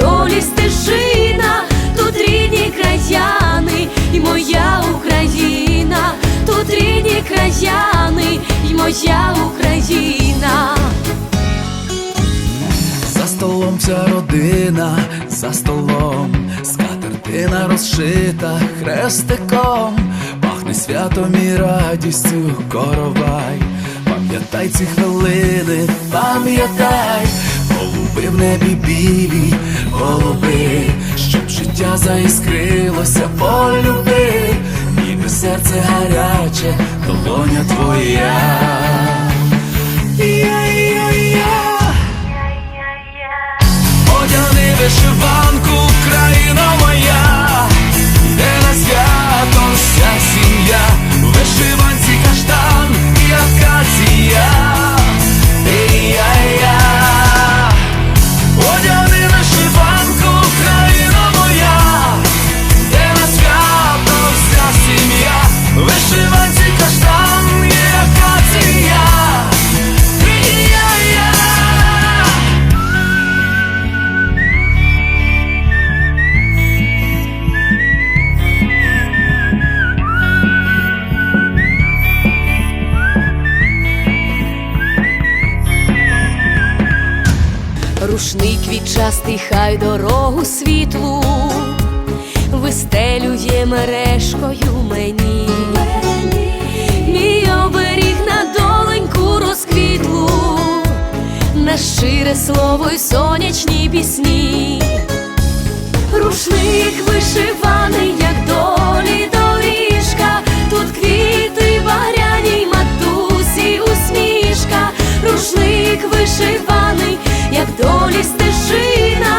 долі стежина, тут рідні краяни, і моя Україна, тут рідні краяни, і моя Україна. За столом вся родина, за столом скатертина розшита хрестиком, пахне святом і радістю коровай. Пам'ятай ці хвилини, пам'ятай, голуби в небі білі, голуби, щоб життя заіскрилося, полюби, ніби серце гаряче, долоня твоя. Рушник відчастий, хай дорогу світлу вистелює мережкою мені. Мій оберіг на доленьку розквітлу, на щире слово й сонячні пісні. Рушник вишиваний, як долі доріжка, тут квіти багряні, матусі усмішка, рушник вишиваний, як долі стежина,